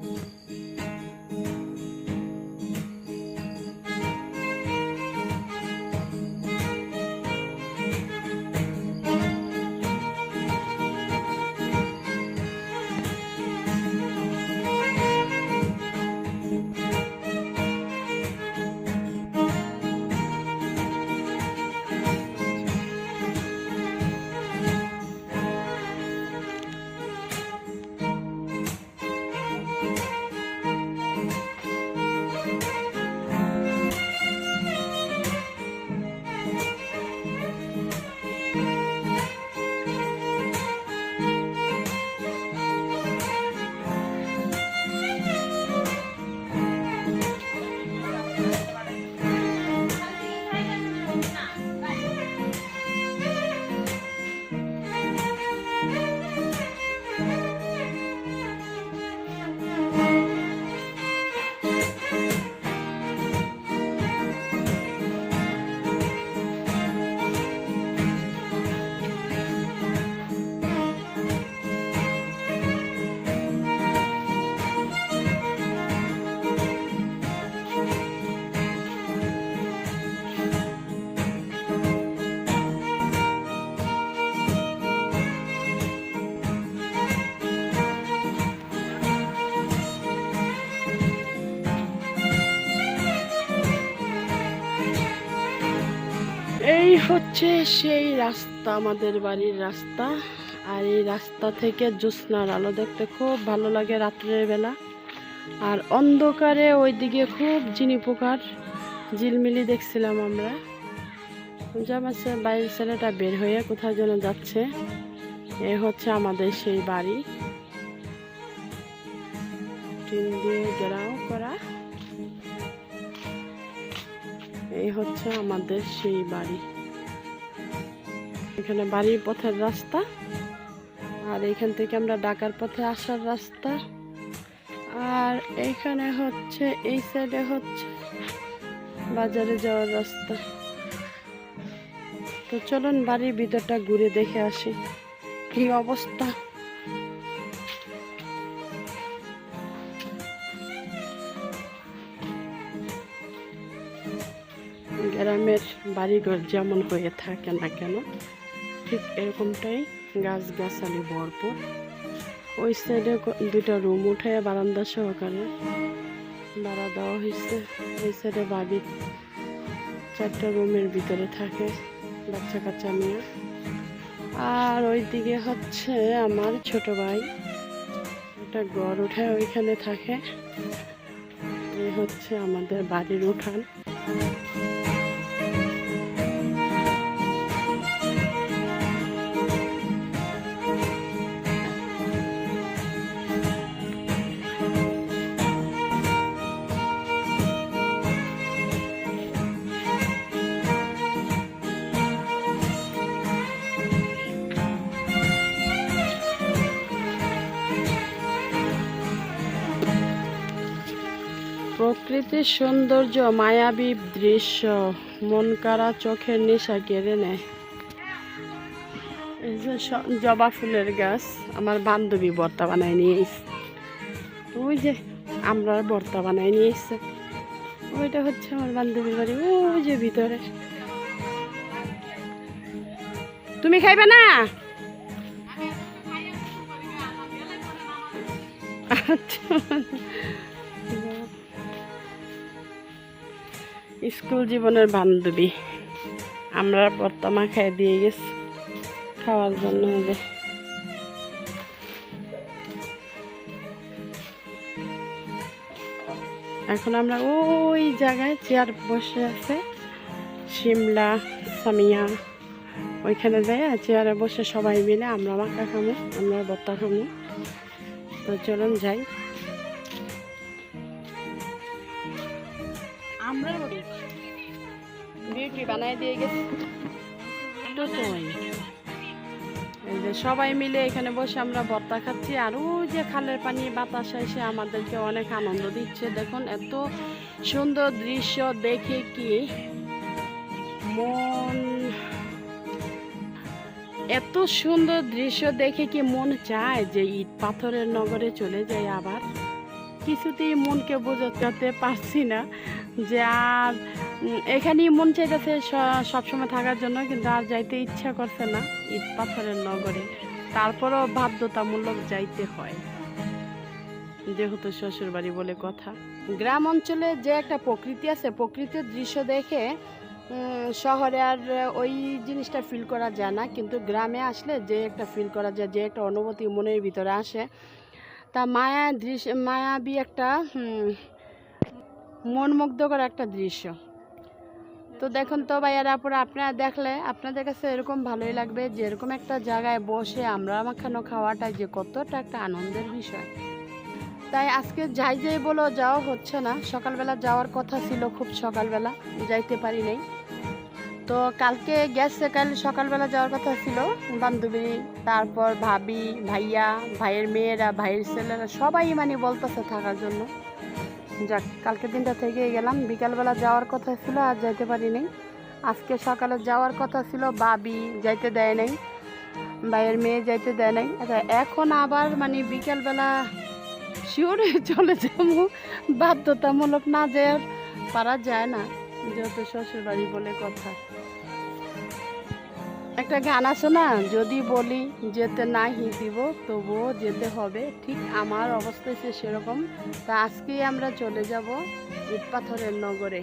Música এই হচ্ছে সেই রাস্তা, আমাদের বাড়ির রাস্তা। আর এই রাস্তা থেকে জ্যোৎস্নার আলো দেখতে খুব ভালো লাগে রাত্রের বেলা। আর অন্ধকারে ওইদিকে খুব জিনি পোকার ঝিলমিলি দেখছিলাম আমরা। যাচ্ছে বাইরের ছেলেটা বের হয়ে কোথায় যেন যাচ্ছে। এ হচ্ছে আমাদের সেই বাড়ি। টিন দিয়ে ঘেরাও করা। এই হচ্ছে আমাদের সেই বাড়ি। এখানে বাড়ির পথের রাস্তা, আর এখান থেকে আমরা ডাকার পথে আসার রাস্তা। আর এখানে হচ্ছে, এই সাইডে হচ্ছে বাজারে যাওয়ার রাস্তা। তো চলুন বাড়ির ভিতরটা ঘুরে দেখে আসি, কি অবস্থা? গ্রামের বাড়িঘর যেমন হয়ে থাকে না কেন, ঠিক এরকমটাই গাছগাছালি ভরপুর। ওই সাইডে দুটা রুম উঠে বারান্দা সহকারে ভাড়া দেওয়া হয়েছে ওই সাইডে বাড়ির চারটা রুমের ভিতরে থাকে বাচ্চা কাচ্চা নিয়ে আর ওই দিকে হচ্ছে আমার ছোট ভাই। একটা গড় উঠে ওইখানে থাকে। এই হচ্ছে আমাদের বাড়ির উঠান। প্রকৃতির সৌন্দর্য, মায়াবী দৃশ্য, মন কারা চোখের নেশা কেড়ে নেয়। জবা ফুলের গাছ আমার বান্ধবী বর্তা বানায় নিয়ে ওই যে আমরা বর্তা বানায় নিয়ে এসছে। ওইটা হচ্ছে আমার বান্ধবীর বাড়ি, ওই যে ভিতরে। তুমি খাইবে না? আচ্ছা। স্কুল জীবনের বান্ধবী। আমরা বর্তমা খাই দিয়ে গেছি। খাওয়ার জন্য হবে। এখন আমরা ওই জায়গায় চেয়ার বসে আছে। সিমলা সামিয়া, ওইখানে যাই চেয়ারে বসে সবাই মিলে আমরা মাখা খামো, আমরা বত্তা খামো। তো চলুন যাই। আমরা বিউটি বানাই দিয়ে? এই যে সবাই মিলে এখানে বসে আমরা ভর্তা খাচ্ছি, আর ওই যে খালের পানি বাতাস এসে আমাদেরকে অনেক আনন্দ দিচ্ছে। দেখুন, এত সুন্দর দৃশ্য দেখে কি মন, এত সুন্দর দৃশ্য দেখে কি মন চায় যে ইট পাথরের নগরে চলে যায় আবার। কিছুতেই মনকে বোঝাতে পারছি না। যে আর এখানেই মন চাইতেছে সবসময় থাকার জন্য, কিন্তু আর যাইতে ইচ্ছা করছে না ঈদ পাথরের নগরে। তারপরও বাধ্যতামূলক যাইতে হয়। যেহেতু শ্বশুর বাড়ি বলে কথা। গ্রাম অঞ্চলে যে একটা প্রকৃতি আছে, প্রকৃতির দৃশ্য দেখে শহরে আর, ওই জিনিসটা ফিল করা যায় না। কিন্তু গ্রামে আসলে যে একটা ফিল করা যায়, যে একটা অনুভূতি মনের ভিতরে আসে, তা মায়া দৃশ্য মায়াবী একটা মনমুগ্ধকর একটা দৃশ্য। তো দেখুন তো ভাইয়ারা আপুরা আপনারা দেখলে আপনাদের কাছে এরকম ভালোই লাগবে যে এরকম একটা জায়গায় বসে আমরা মাখানো খাওয়াটা যে কতটা একটা আনন্দের বিষয়। তাই আজকে যাই যাই বলো, যাওয়া হচ্ছে না। সকালবেলা যাওয়ার কথা ছিল, খুব সকালবেলা, যাইতে পারি নাই। তো কালকে গেছে, কাল সকালবেলা যাওয়ার কথা ছিল। বান্ধবী, তারপর ভাবি, ভাইয়া, ভাইয়ের মেয়েরা, ভাইয়ের ছেলেরা সবাই মানে বলতেছে থাকার জন্য। যাক কালকের দিনটা থেকে গেলাম। বিকালবেলা যাওয়ার কথা ছিল আর যাইতে পারিনি। আজকে সকালে যাওয়ার কথা ছিল বাবি যাইতে দেয় নাই ভাইয়ের মেয়ে যাইতে দেয় নাই। আচ্ছা, এখন আবার মানে বিকালবেলা শিওরে চলে যাব। বাধ্যতামূলক না যে পারা যায় না যেহেতু শ্বশুর বাড়ি বলে কথা। একটা গান আছে না, যদি বলি যেতে না হি দিব, তবুও যেতে হবে। ঠিক আমার অবস্থা সে সেরকম। তা আজকেই আমরা চলে যাব ইট পাথরের নগরে।